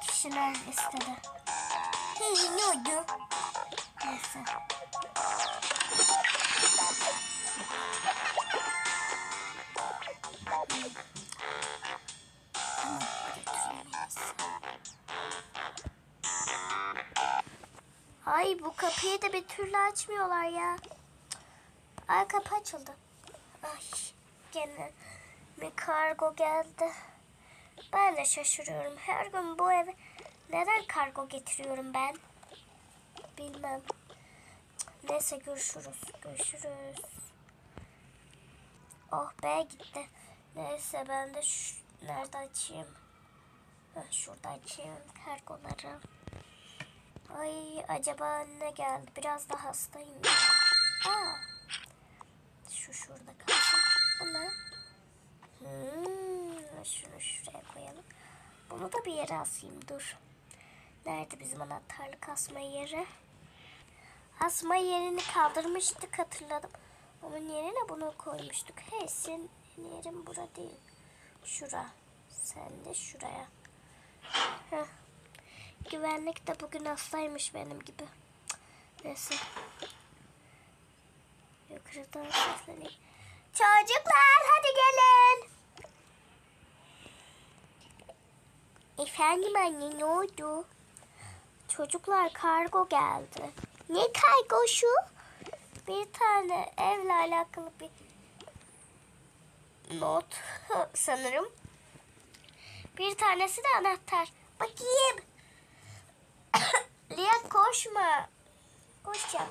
kişiler listede. Hey ne oldu? Neyse. Ay bu kapıyı da bir türlü açmıyorlar ya. Ay kapı açıldı. Ay gene bir kargo geldi. Ben de şaşırıyorum. Her gün bu eve neden kargo getiriyorum ben? Bilmem. Neyse görüşürüz. Görüşürüz. Oh be gitti. Neyse ben de şu, nerede açayım? Şurada açayım kargoları. Ay acaba ne geldi? Biraz da hastayım ya. Aa, şu şurada kalsın. Bu ne? Hmm, şunu şuraya koyalım. Bunu da bir yere asayım. Dur. Nerede bizim anahtarlık asma yeri? Asma yerini kaldırmıştık hatırladım. Onun yerine bunu koymuştuk. Hey senin yerin bura değil. Şura. Sen de şuraya. Heh. Güvenlik de bugün hastaymış benim gibi. Neyse. Yukarıdan sesleneyim. Çocuklar hadi gelin. Efendim anne ne oldu? Çocuklar kargo geldi. Ne kargoşu? Bir tane evle alakalı bir not sanırım. Bir tanesi de anahtar. Bakayım. Lia koşma. Koşacağım.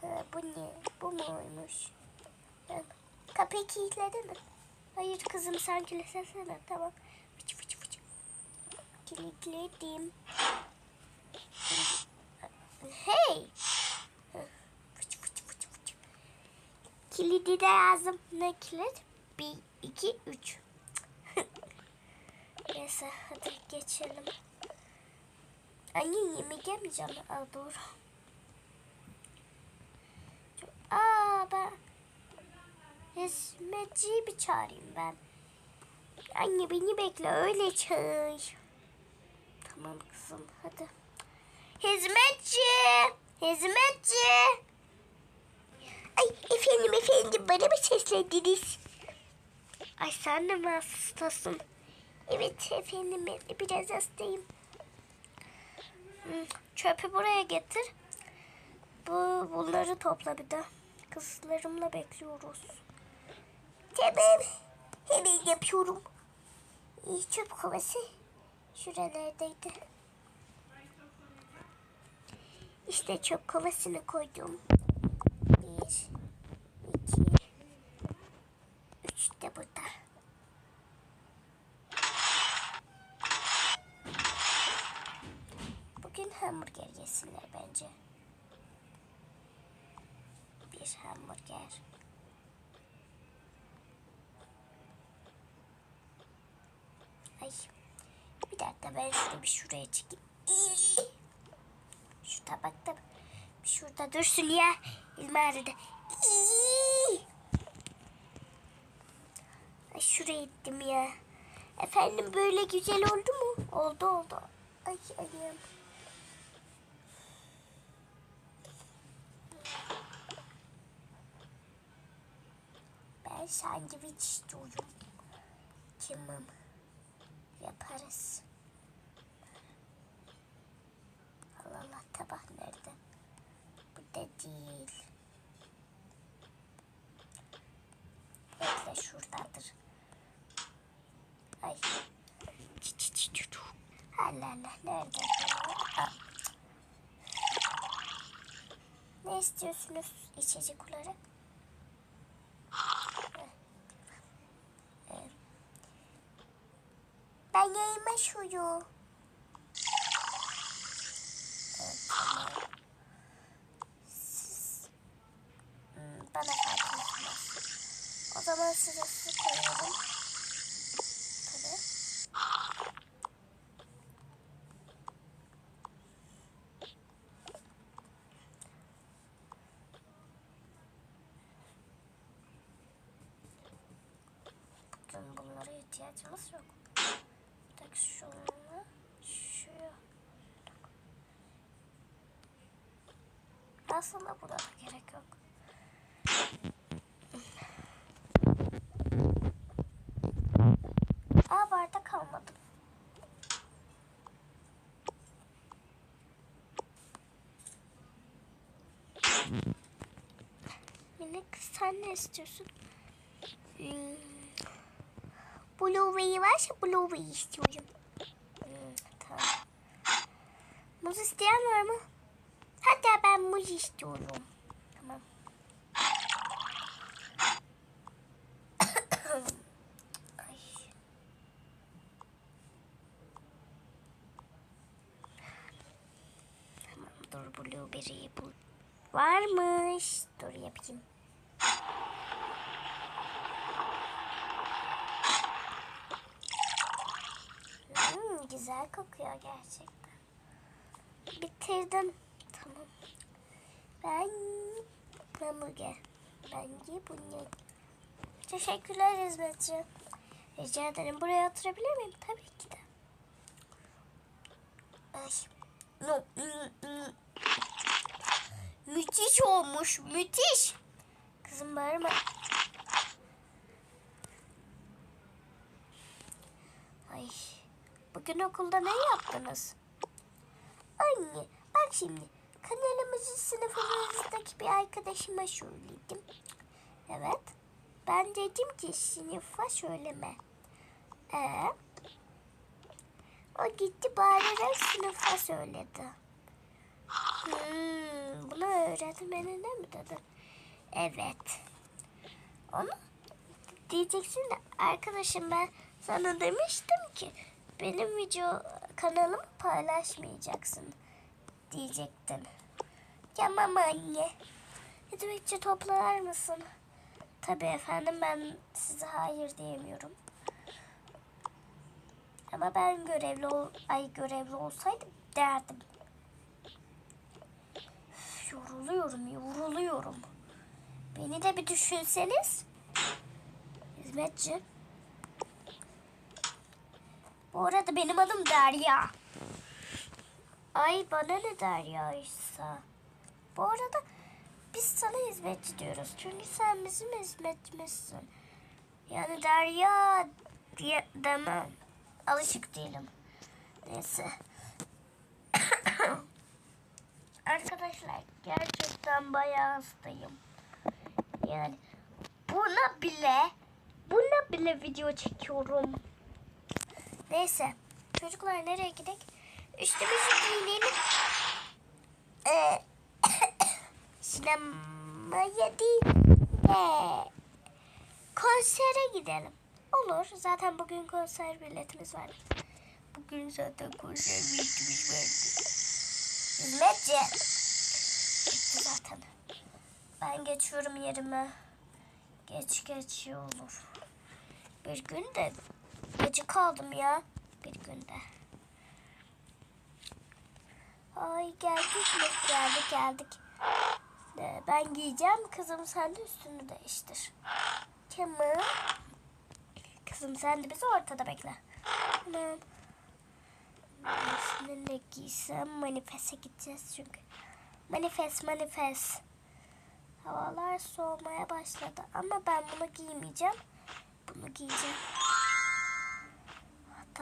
Ha, bu ne? Bu muymuş? Kapıyı kilitledi mi? Hayır kızım sen kilitlesene. Tamam. Kilitledim. Hey. Fıç. Kilidi de yazdım. Ne kilit? Bir, iki, üç. Neyse hadi geçelim. Anne yemek yemeyeceğim. Aa doğru. Aa ben hizmetçiyi bir çağırayım ben. Anne beni bekle öyle çağır. Tamam kızım hadi. Hizmetçi! Hizmetçi! Ay efendim efendim bana mı seslendiniz? Ay sen de mi hastasın? Evet efendim ben biraz hastayım. Hı, Çöpü buraya getir. Bu bunları topla bir de. Kızlarımla bekliyoruz. Tamam. Hemen yapıyorum. Çöp kovası. Şuralardaydı. İşte çöp kovasını koydum. Bir, iki, üç de burada. Bugün hamburger yesinler bence. Bir hamburger. Ay. Dakika ben şunu bir şuraya çekeyim. Şu tabakta bir şurada dursun ya. İlmaride. Ay şuraya gittim ya. Efendim böyle güzel oldu mu? Oldu oldu. Ay ayağım. Ben sandviç istiyorum. Tamam. Yaparız. Allah Allah tabak nerede? Bu da değil. Bekle şuradadır. Ay. Çi çi çi çi çu. Allah Allah nerede? Aa. Ne istiyorsunuz içecek olarak? Ben yayınma şuyu. Hmm, bana fark etmez. O zaman size su koyalım. Şey, ihtiyacımız yok. Tek şunu şu. Aslında burada da gerek yok. Aa bardak almadım. Minik sen ne istiyorsun? Hmm. Blueberry varsa blueberry istiyorum. Hmm, tamam. Muz isteyen var mı? Hatta ben muz istiyorum. Tamam. Tamam dur blueberry'i bul. Varmış. Dur yapayım. Hmm, güzel kokuyor gerçekten. Bitirdim. Tamam. Ben hamburger. Bence bunu. Teşekkürler hizmetçi. Rica ederim. Buraya oturabilir miyim? Tabii ki de. Ay. Müthiş olmuş. Müthiş. Kızım bağırma. Ay. Bugün okulda ne yaptınız? Anne bak şimdi kanalımızı sınıfımızdaki bir arkadaşıma söyledim. Evet. Ben dedim ki sınıfa söyleme. Ee, o gitti bağırarak sınıfa söyledi. Hmm, bunu öğretmenine mi dedi? Evet. Onu diyeceksin de arkadaşım ben sana demiştim ki benim video kanalımı paylaşmayacaksın diyecektin. Tamam anne. Hizmetçi toplar mısın? Tabii efendim ben size hayır diyemiyorum. Ama ben görevli ol ay görevli olsaydım derdim. Üf, yoruluyorum, yoruluyorum. Beni de bir düşünseniz. Hizmetçi. Bu arada benim adım Derya. Ay bana ne Derya'ysa. Bu arada biz sana hizmetçi diyoruz. Çünkü sen bizim hizmetçimizsin. Yani Derya diye demem. Alışık değilim. Neyse. Arkadaşlar gerçekten bayağı hastayım. Yani buna bile buna bile video çekiyorum. Neyse. Çocuklar nereye gidelim? Üstümüzü giyinelim. Ee, sinemaya değil de konsere gidelim. Olur. Zaten bugün konser biletimiz var. Bugün zaten konser biletimiz vardı. Hizmetçi. Zaten. Ben geçiyorum yerime. Geç geç iyi olur. Bir gün de gece kaldım ya. Bir günde. Ay geldik mi? Geldik geldik. Ben giyeceğim. Kızım sen de üstünü değiştir. Tamam. Kızım sen de bizi ortada bekle. Tamam. Şimdi ne giysem manifeste gideceğiz çünkü. Manifest manifest. Havalar soğumaya başladı ama ben bunu giymeyeceğim. Bunu giyeceğim.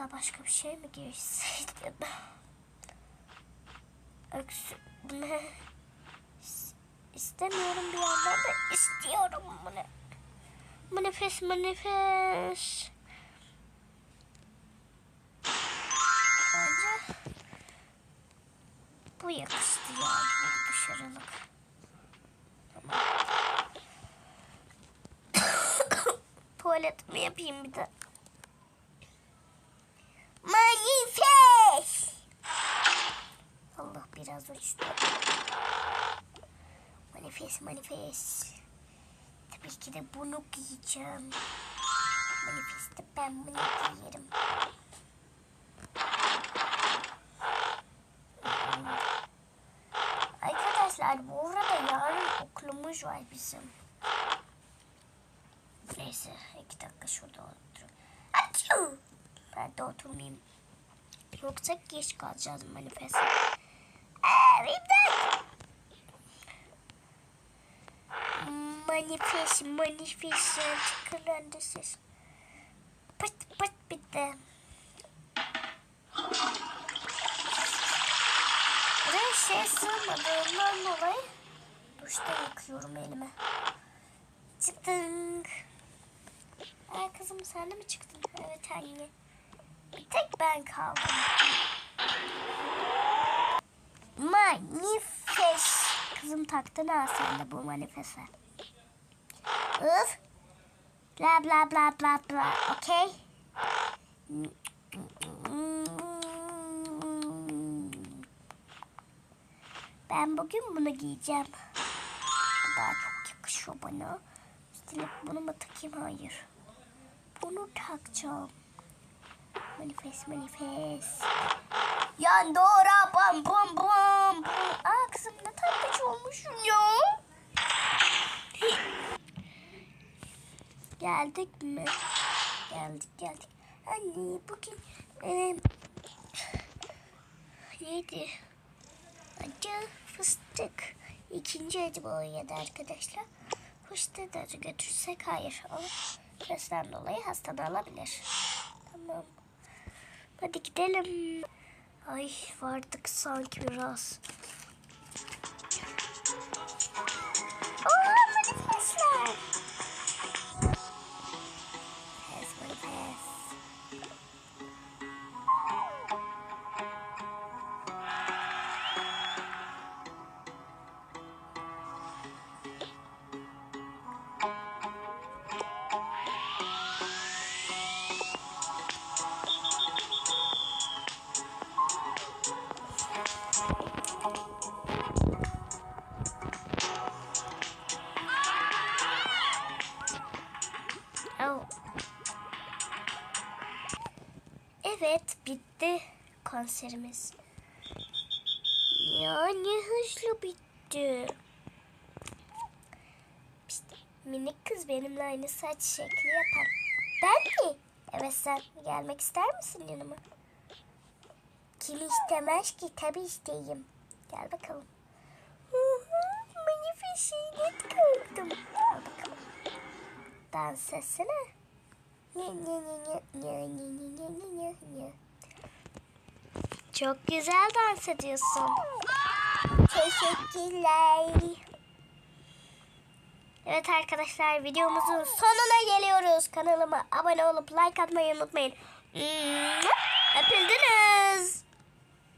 Hatta başka bir şey mi giyseydim? Öksü... Bu ne? İs- İstemiyorum bir yandan da istiyorum bunu. Manifest manifest. Bence bu yakıştı ya bu dışarılık. Tamam. Tuvaletimi yapayım bir de. Manifest. Allah biraz uçtu. Manifest. Tabii ki de bunu giyeceğim. Manifeste ben bunu giyerim. Arkadaşlar bu arada yarın okulumuz var bizim. Neyse iki dakika şurada oturayım. Açıyor. Ben de oturmayayım. Yoksa geç kalacağız manifeste. Aa, Manifest, manifest, tıkırlandı ses. Pıt pıt bitti. Buraya şey sığmadığından dolayı duşta yıkıyorum elimi. Çıktın. Ay kızım sen de mi çıktın? Evet anne. Bir tek ben kaldım. Manifest. Kızım taktın ha sen de bu manifeste. Öf. Bla bla bla bla bla. Okey. Ben bugün bunu giyeceğim. Bu daha çok yakışıyor bana. Üstelik bunu mu takayım? Hayır. Bunu takacağım. Manifest manifest. Yandora bam bam bam. Aa kızım ne tatlıcı olmuşsun ya. Geldik mi? Geldik geldik. Anne bugün e, neydi? Acı fıstık. İkinci acı boyadı arkadaşlar. Kuşta da acı götürsek hayır. Ama stresten dolayı hastalığı alabilir. Tamam. Hadi gidelim. Ay vardık sanki biraz. Aa manifestler. Evet bitti konserimiz. Ya ne hızlı bitti. İşte minik kız benimle aynı saç şekli yapan. Ben mi? Evet sen gelmek ister misin yanıma? Kim istemez ki tabii isteyeyim. Gel bakalım. Hı, Manifestine tıkladım. Gel bakalım. Dans etsene. Çok güzel dans ediyorsun. Teşekkürler. Evet arkadaşlar videomuzun sonuna geliyoruz. Kanalıma abone olup like atmayı unutmayın. Öpüldünüz.